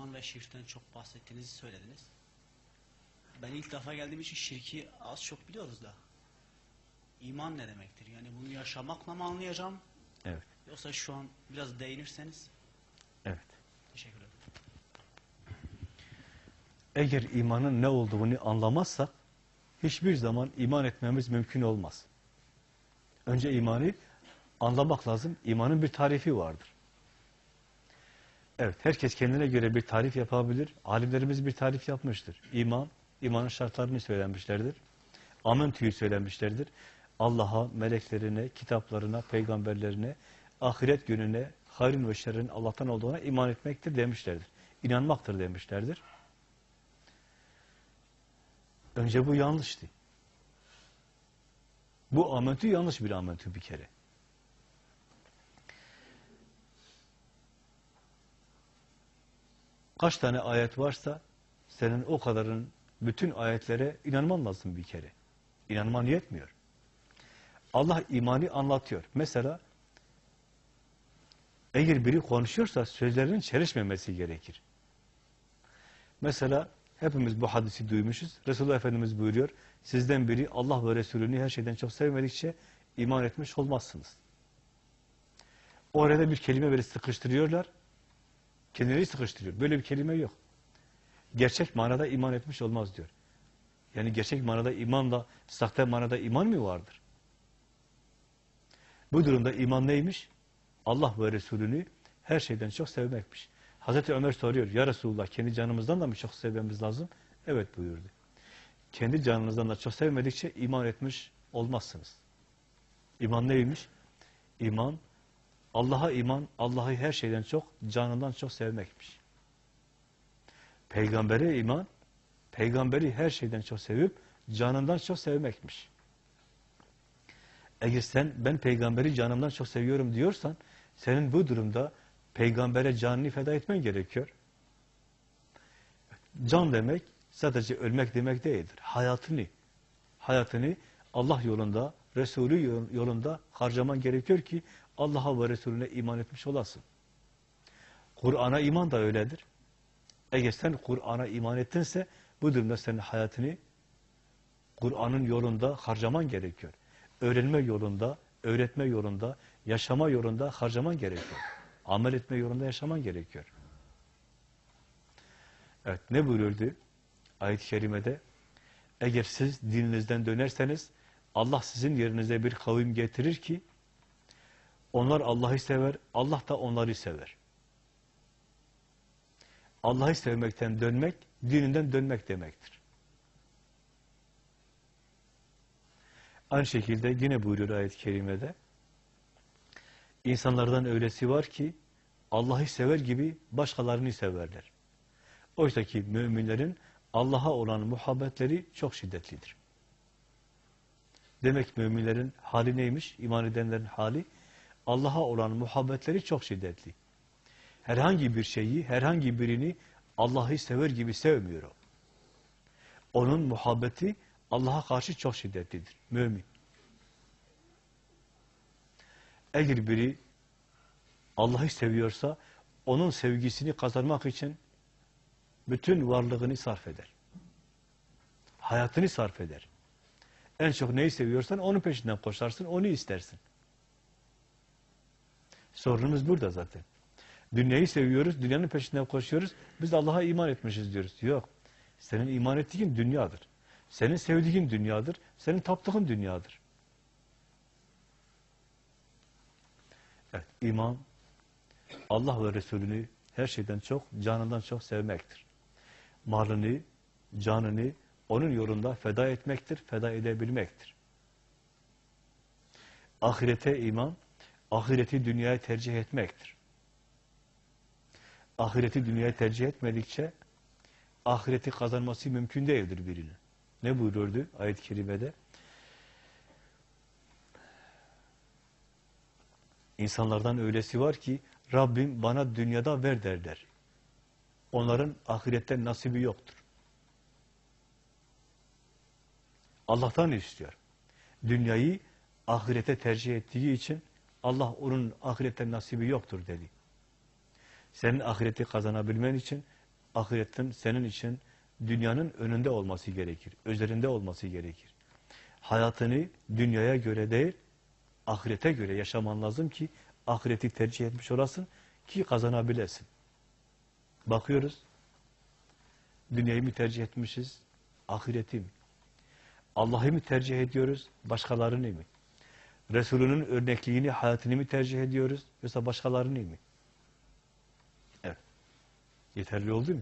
iman ve şirkten çok bahsettiğinizi söylediniz. Ben ilk defa geldiğim için şirki az çok biliyoruz da. İman ne demektir? Yani bunu yaşamakla mı anlayacağım? Evet. Yoksa şu an biraz değinirseniz Evet. teşekkür ederim. Eğer imanın ne olduğunu anlamazsak hiçbir zaman iman etmemiz mümkün olmaz. Önce imanı anlamak lazım. İmanın bir tarifi vardır. Evet, herkes kendine göre bir tarif yapabilir. Alimlerimiz bir tarif yapmıştır. İman, imanın şartlarını söylemişlerdir. Amentü'yü söylemişlerdir. Allah'a, meleklerine, kitaplarına, peygamberlerine, ahiret gününe, hayrın ve şerrin Allah'tan olduğuna iman etmektir demişlerdir. İnanmaktır demişlerdir. Önce bu yanlıştı. Bu amentü yanlış bir amentü bir kere. Kaç tane ayet varsa senin o kadarın bütün ayetlere inanman lazım bir kere. İnanman yetmiyor. Allah imani anlatıyor. Mesela eğer biri konuşuyorsa sözlerinin çelişmemesi gerekir. Mesela hepimiz bu hadisi duymuşuz. Resulullah Efendimiz buyuruyor. Sizden biri Allah ve Resulünü her şeyden çok sevmedikçe iman etmiş olmazsınız. Orada bir kelime böyle sıkıştırıyorlar. Kendileri sıkıştırıyor. Böyle bir kelime yok. Gerçek manada iman etmiş olmaz diyor. Yani gerçek manada imanla sahte manada iman mı vardır? Bu durumda iman neymiş? Allah ve Resulünü her şeyden çok sevmekmiş. Hazreti Ömer soruyor, ya Resulullah kendi canımızdan da mı çok sevmemiz lazım? Evet buyurdu. Kendi canınızdan da çok sevmedikçe iman etmiş olmazsınız. İman neymiş? İman, Allah'a iman, Allah'ı her şeyden çok, canından çok sevmekmiş. Peygambere iman, peygamberi her şeyden çok sevip, canından çok sevmekmiş. Eğer sen, ben peygamberi canımdan çok seviyorum diyorsan, senin bu durumda peygambere canını feda etmen gerekiyor. Can demek, sadece ölmek demek değildir. Hayatını, hayatını Allah yolunda, Resulü yolunda harcaman gerekiyor ki Allah'a ve Resulüne iman etmiş olasın. Kur'an'a iman da öyledir. Eğer sen Kur'an'a iman ettinse bu durumda senin hayatını Kur'an'ın yolunda harcaman gerekiyor. Öğrenme yolunda, öğretme yolunda, yaşama yolunda harcaman gerekiyor. Amel etme yolunda yaşaman gerekiyor. Evet, ne buyuruldu ayet-i kerimede? Eğer siz dininizden dönerseniz Allah sizin yerinize bir kavim getirir ki onlar Allah'ı sever, Allah da onları sever. Allah'ı sevmekten dönmek, dininden dönmek demektir. Aynı şekilde yine buyuruyor ayet-i kerimede, insanlardan öylesi var ki, Allah'ı sever gibi başkalarını severler. Oysa ki müminlerin Allah'a olan muhabbetleri çok şiddetlidir. Demek müminlerin hali neymiş? İman edenlerin hali, Allah'a olan muhabbetleri çok şiddetli. Herhangi bir şeyi, herhangi birini Allah'ı sever gibi sevmiyor o. Onun muhabbeti Allah'a karşı çok şiddetlidir. Mümin. Eğer biri Allah'ı seviyorsa, onun sevgisini kazanmak için bütün varlığını sarf eder. Hayatını sarf eder. En çok neyi seviyorsan onun peşinden koşarsın, onu istersin. Sorunumuz burada zaten. Dünyayı seviyoruz, dünyanın peşinden koşuyoruz. Biz Allah'a iman etmişiz diyoruz. Yok. Senin iman ettiğin dünyadır. Senin sevdiğin dünyadır. Senin taptığın dünyadır. Evet, iman Allah ve Resulünü her şeyden çok, canından çok sevmektir. Malını, canını onun yolunda feda etmektir, feda edebilmektir. Ahirete iman, ahireti dünyaya tercih etmektir. Ahireti dünyaya tercih etmedikçe ahireti kazanması mümkün değildir birinin. Ne buyururdu ayet-i kerimede? İnsanlardan öylesi var ki Rabbim bana dünyada ver derler. Onların ahiretten nasibi yoktur. Allah'tan istiyor. Dünyayı ahirete tercih ettiği için Allah onun ahiretten nasibi yoktur dedi. Senin ahireti kazanabilmen için ahiretin senin için dünyanın önünde olması gerekir. Üzerinde olması gerekir. Hayatını dünyaya göre değil, ahirete göre yaşaman lazım ki ahireti tercih etmiş olasın ki kazanabilesin. Bakıyoruz. Dünyayı mı tercih etmişiz? Ahireti mi? Allah'ı mı tercih ediyoruz? Başkalarını mı? Resulünün örnekliğini, hayatını mı tercih ediyoruz? Yoksa başkalarını mı? Evet. Yeterli oldu mu?